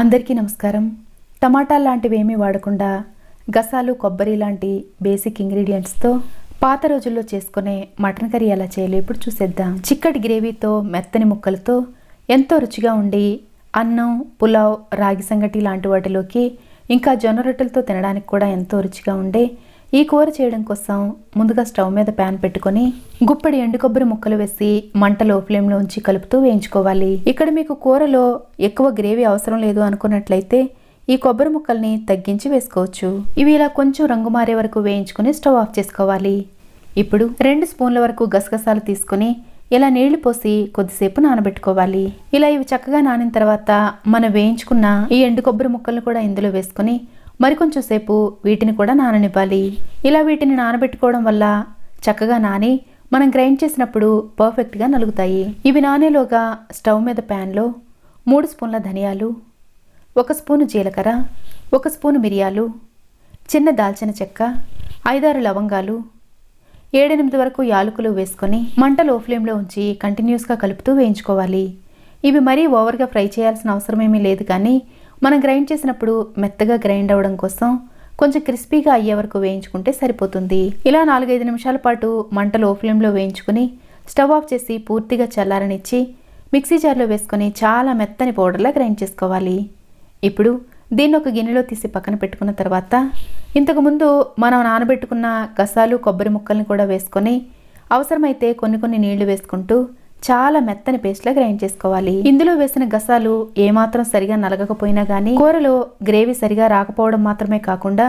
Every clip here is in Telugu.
అందరికీ నమస్కారం. టమాటాలు లాంటివి ఏమీ వాడకుండా గసాలు కొబ్బరి లాంటి బేసిక్ ఇంగ్రీడియంట్స్తో పాత రోజుల్లో చేసుకునే మటన్ కర్రీ ఎలా చేయాలో ఇప్పుడు చూసేద్దాం. చిక్కటి గ్రేవీతో మెత్తని ముక్కలతో ఎంతో రుచిగా ఉండి అన్నం పులావ్ రాగి సంగటి లాంటి వాటిలోకి ఇంకా జొన్న రొట్టెలతో తినడానికి కూడా ఎంతో రుచిగా ఉండే ఈ కూర చేయడం కోసం ముందుగా స్టవ్ మీద ప్యాన్ పెట్టుకొని గుప్పడి ఎండు కొబ్బరి ముక్కలు వేసి మంటలో ఫ్లేమ్లో ఉంచి కలుపుతూ వేయించుకోవాలి. ఇక్కడ మీకు కూరలో ఎక్కువ గ్రేవీ అవసరం లేదు అనుకున్నట్లయితే ఈ కొబ్బరి ముక్కల్ని తగ్గించి వేసుకోవచ్చు. ఇవి ఇలా కొంచెం రంగు మారే వరకు వేయించుకుని స్టవ్ ఆఫ్ చేసుకోవాలి. ఇప్పుడు రెండు స్పూన్ల వరకు గసగసాలు తీసుకుని ఇలా నీళ్ళు పోసి కొద్దిసేపు నానబెట్టుకోవాలి. ఇలా ఇవి చక్కగా నానిన తర్వాత మనం వేయించుకున్న ఈ ఎండు కొబ్బరి ముక్కలను కూడా ఇందులో వేసుకుని మరికొంచెం సేపు వీటిని కూడా నాననివ్వాలి. ఇలా వీటిని నానబెట్టుకోవడం వల్ల చక్కగా నాని మనం గ్రైండ్ చేసినప్పుడు పర్ఫెక్ట్గా నలుగుతాయి. ఇవి నానేలోగా స్టవ్ మీద ప్యాన్లో మూడు స్పూన్ల ధనియాలు ఒక స్పూను జీలకర్ర ఒక స్పూను మిరియాలు చిన్న దాల్చిన చెక్క ఐదారు లవంగాలు ఏడెనిమిది వరకు యాలకులు వేసుకొని మంట లో ఫ్లేమ్లో ఉంచి కంటిన్యూస్గా కలుపుతూ వేయించుకోవాలి. ఇవి మరీ ఓవర్గా ఫ్రై చేయాల్సిన అవసరమేమీ లేదు కానీ మనం గ్రైండ్ చేసినప్పుడు మెత్తగా గ్రైండ్ అవ్వడం కోసం కొంచెం క్రిస్పీగా అయ్యే వరకు వేయించుకుంటే సరిపోతుంది. ఇలా నాలుగైదు నిమిషాల పాటు మంటలు ఓ ఫ్లేమ్లో వేయించుకుని స్టవ్ ఆఫ్ చేసి పూర్తిగా చల్లారనిచ్చి మిక్సీ జార్లో వేసుకొని చాలా మెత్తని పౌడర్లా గ్రైండ్ చేసుకోవాలి. ఇప్పుడు దీన్ని ఒక గిన్నెలో తీసి పక్కన పెట్టుకున్న తర్వాత ఇంతకుముందు మనం నానబెట్టుకున్న గసాలు కొబ్బరి ముక్కల్ని కూడా వేసుకొని అవసరమైతే కొన్ని కొన్ని నీళ్ళు వేసుకుంటూ చాలా మెత్తని పేస్ట్లా గ్రైండ్ చేసుకోవాలి. ఇందులో వేసిన గసాలు ఏమాత్రం సరిగా నలగకపోయినా గానీ కూరలో గ్రేవీ సరిగా రాకపోవడం మాత్రమే కాకుండా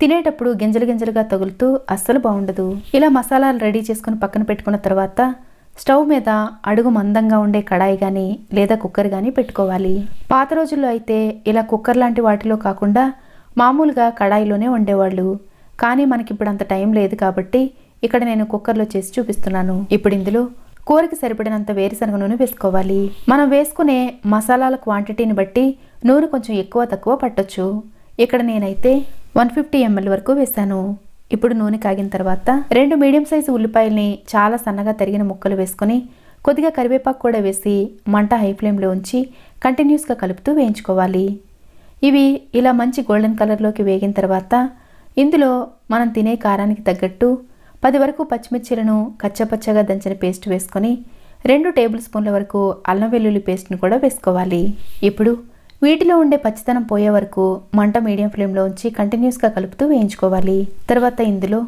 తినేటప్పుడు గింజలు గింజలుగా తగులుతూ అస్సలు బాగుండదు. ఇలా మసాలాలు రెడీ చేసుకుని పక్కన పెట్టుకున్న తర్వాత స్టవ్ మీద అడుగు మందంగా ఉండే కడాయి కానీ లేదా కుక్కర్ కానీ పెట్టుకోవాలి. పాత రోజుల్లో అయితే ఇలా కుక్కర్ లాంటి వాటిలో కాకుండా మామూలుగా కడాయిలోనే వండేవాళ్ళు. కానీ మనకి ఇప్పుడు అంత టైం లేదు కాబట్టి ఇక్కడ నేను కుక్కర్లో చేసి చూపిస్తున్నాను. ఇప్పుడు ఇందులో కూరకి సరిపడినంత వేరుశనగ నూనె వేసుకోవాలి. మనం వేసుకునే మసాలాల క్వాంటిటీని బట్టి నూనె కొంచెం ఎక్కువ తక్కువ పట్టొచ్చు. ఇక్కడ నేనైతే వన్ ఫిఫ్టీ ఎంఎల్ వరకు వేశాను. ఇప్పుడు నూనె కాగిన తర్వాత రెండు మీడియం సైజు ఉల్లిపాయల్ని చాలా సన్నగా తరిగిన ముక్కలు వేసుకొని కొద్దిగా కరివేపాకు కూడా వేసి మంట హై ఫ్లేమ్లో ఉంచి కంటిన్యూస్గా కలుపుతూ వేయించుకోవాలి. ఇవి ఇలా మంచి గోల్డెన్ కలర్లోకి వేగిన తర్వాత ఇందులో మనం తినే కారానికి తగ్గట్టు పది వరకు పచ్చిమిర్చిలను కచ్చపచ్చగా దంచిన పేస్ట్ వేసుకొని రెండు టేబుల్ స్పూన్ల వరకు అల్లం వెల్లుల్లి పేస్ట్ని కూడా వేసుకోవాలి. ఇప్పుడు వీటిలో ఉండే పచ్చితనం పోయే వరకు మంట మీడియం ఫ్లేమ్లో ఉంచి కంటిన్యూస్గా కలుపుతూ వేయించుకోవాలి. తర్వాత ఇందులో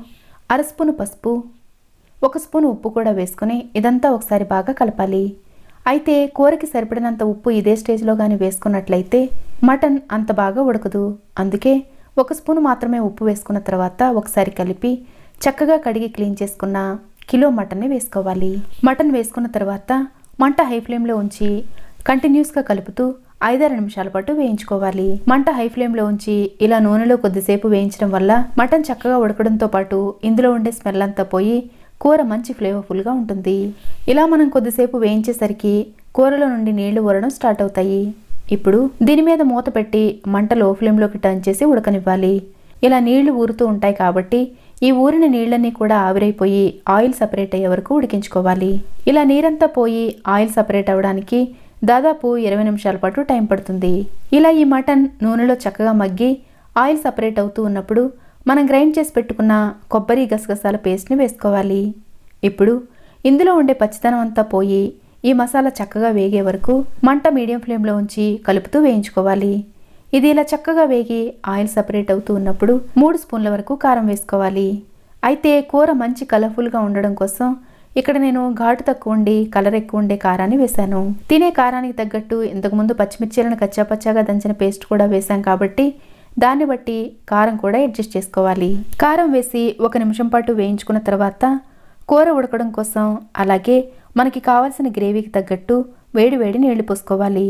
అర స్పూను పసుపు ఒక స్పూన్ ఉప్పు కూడా వేసుకొని ఇదంతా ఒకసారి బాగా కలపాలి. అయితే కూరకి సరిపడినంత ఉప్పు ఇదే స్టేజ్లో కానీ వేసుకున్నట్లయితే మటన్ అంత బాగా ఉడకదు. అందుకే ఒక స్పూన్ మాత్రమే ఉప్పు వేసుకున్న తర్వాత ఒకసారి కలిపి చక్కగా కడిగి క్లీన్ చేసుకున్న కిలో మటన్ని వేసుకోవాలి. మటన్ వేసుకున్న తర్వాత మంట హై ఫ్లేమ్లో ఉంచి కంటిన్యూస్గా కలుపుతూ ఐదారు నిమిషాల పాటు వేయించుకోవాలి. మంట హై ఫ్లేమ్లో ఉంచి ఇలా నూనెలో కొద్దిసేపు వేయించడం వల్ల మటన్ చక్కగా ఉడకడంతో పాటు ఇందులో ఉండే స్మెల్ అంతా పోయి కూర మంచి ఫ్లేవర్ఫుల్గా ఉంటుంది. ఇలా మనం కొద్దిసేపు వేయించేసరికి కూరలో నుండి నీళ్ళు ఊరడం స్టార్ట్ అవుతాయి. ఇప్పుడు దీని మీద మూత పెట్టి మంట లో ఫ్లేమ్లోకి టర్న్ చేసి ఉడకనివ్వాలి. ఇలా నీళ్ళు ఊరుతూ ఉంటాయి కాబట్టి ఈ ఊరిన నీళ్ళన్నీ కూడా ఆవిరైపోయి ఆయిల్ సపరేట్ అయ్యే వరకు ఉడికించుకోవాలి. ఇలా నీరంతా పోయి ఆయిల్ సపరేట్ అవ్వడానికి దాదాపు ఇరవై నిమిషాల పాటు టైం పడుతుంది. ఇలా ఈ మటన్ నూనెలో చక్కగా మగ్గి ఆయిల్ సపరేట్ అవుతూ ఉన్నప్పుడు మనం గ్రైండ్ చేసి పెట్టుకున్న కొబ్బరి గసగసాల పేస్ట్ని వేసుకోవాలి. ఇప్పుడు ఇందులో ఉండే పచ్చితనం అంతా పోయి ఈ మసాలా చక్కగా వేగే వరకు మంట మీడియం ఫ్లేమ్లో ఉంచి కలుపుతూ వేయించుకోవాలి. ఇది ఇలా చక్కగా వేగి ఆయిల్ సపరేట్ అవుతూ ఉన్నప్పుడు మూడు స్పూన్ల వరకు కారం వేసుకోవాలి. అయితే కూర మంచి కలర్ఫుల్గా ఉండడం కోసం ఇక్కడ నేను ఘాటు తక్కువ ఉండి కలర్ ఎక్కువ ఉండే కారాన్ని వేశాను. తినే కారానికి తగ్గట్టు ఇంతకుముందు పచ్చిమిర్చీలను కచ్చాపచ్చాగా దంచిన పేస్ట్ కూడా వేశాం కాబట్టి దాన్ని బట్టి కారం కూడా అడ్జస్ట్ చేసుకోవాలి. కారం వేసి ఒక నిమిషం పాటు వేయించుకున్న తర్వాత కూర ఉడకడం కోసం అలాగే మనకి కావాల్సిన గ్రేవీకి తగ్గట్టు వేడి వేడి నీళ్ళు పోసుకోవాలి.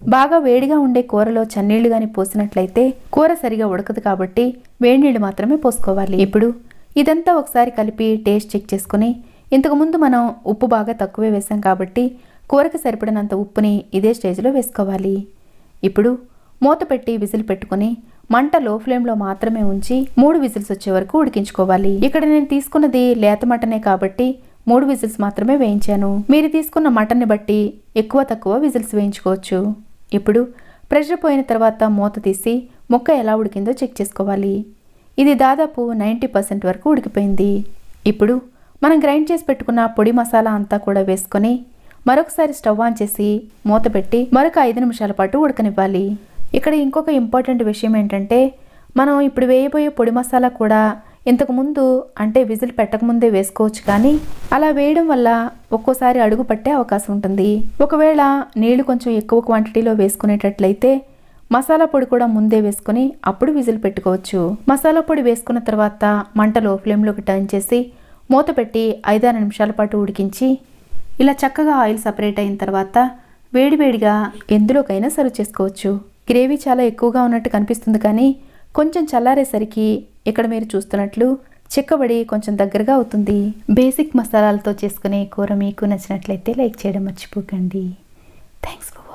బాగా వేడిగా ఉండే కూరలో చన్నీళ్ళు కానీ పోసినట్లయితే కూర సరిగా ఉడకదు కాబట్టి వేడినీళ్ళు మాత్రమే పోసుకోవాలి. ఇప్పుడు ఇదంతా ఒకసారి కలిపి టేస్ట్ చెక్ చేసుకుని ఇంతకుముందు మనం ఉప్పు బాగా తక్కువే వేసాం కాబట్టి కూరకి సరిపడినంత ఉప్పుని ఇదే స్టేజ్లో వేసుకోవాలి. ఇప్పుడు మూత పెట్టి విజిల్ పెట్టుకుని మంట లో ఫ్లేమ్లో మాత్రమే ఉంచి మూడు విజిల్స్ వచ్చే వరకు ఉడికించుకోవాలి. ఇక్కడ నేను తీసుకున్నది లేత మటనే కాబట్టి మూడు విజిల్స్ మాత్రమే వేయించాను. మీరు తీసుకున్న మటన్ని బట్టి ఎక్కువ తక్కువ విజిల్స్ వేయించుకోవచ్చు. ఇప్పుడు ప్రెషర్ పోయిన తర్వాత మూత తీసి ముక్క ఎలా ఉడికిందో చెక్ చేసుకోవాలి. ఇది దాదాపు నైంటీ పర్సెంట్ వరకు ఉడికిపోయింది. ఇప్పుడు మనం గ్రైండ్ చేసి పెట్టుకున్న పొడి మసాలా అంతా కూడా వేసుకొని మరొకసారి స్టవ్ ఆన్ చేసి మూత పెట్టి మరొక ఐదు నిమిషాల పాటు ఉడకనివ్వాలి. ఇక్కడ ఇంకొక ఇంపార్టెంట్ విషయం ఏంటంటే మనం ఇప్పుడు వేయబోయే పొడి మసాలా కూడా ఇంతకుముందు అంటే విజిల్ పెట్టకముందే వేసుకోవచ్చు కానీ అలా వేయడం వల్ల ఒక్కోసారి అడుగు పట్టే అవకాశం ఉంటుంది. ఒకవేళ నీళ్ళు కొంచెం ఎక్కువ క్వాంటిటీలో వేసుకునేటట్లయితే మసాలా పొడి కూడా ముందే వేసుకొని అప్పుడు విజిల్ పెట్టుకోవచ్చు. మసాలా పొడి వేసుకున్న తర్వాత మంట లో ఫ్లేమ్లోకి టర్న్ చేసి మూత పెట్టి ఐదారు నిమిషాల పాటు ఉడికించి ఇలా చక్కగా ఆయిల్ సపరేట్ అయిన తర్వాత వేడివేడిగా ఎందులోకైనా సర్వ్ చేసుకోవచ్చు. గ్రేవీ చాలా ఎక్కువగా ఉన్నట్టు కనిపిస్తుంది కానీ కొంచెం చల్లారేసరికి ఇక్కడ మీరు చూస్తున్నట్లు చిక్కబడి కొంచెం దగ్గరగా అవుతుంది. బేసిక్ మసాలాలతో చేసుకునే కూర మీకు నచ్చినట్లయితే లైక్ చేయడం మర్చిపోకండి. Thanks for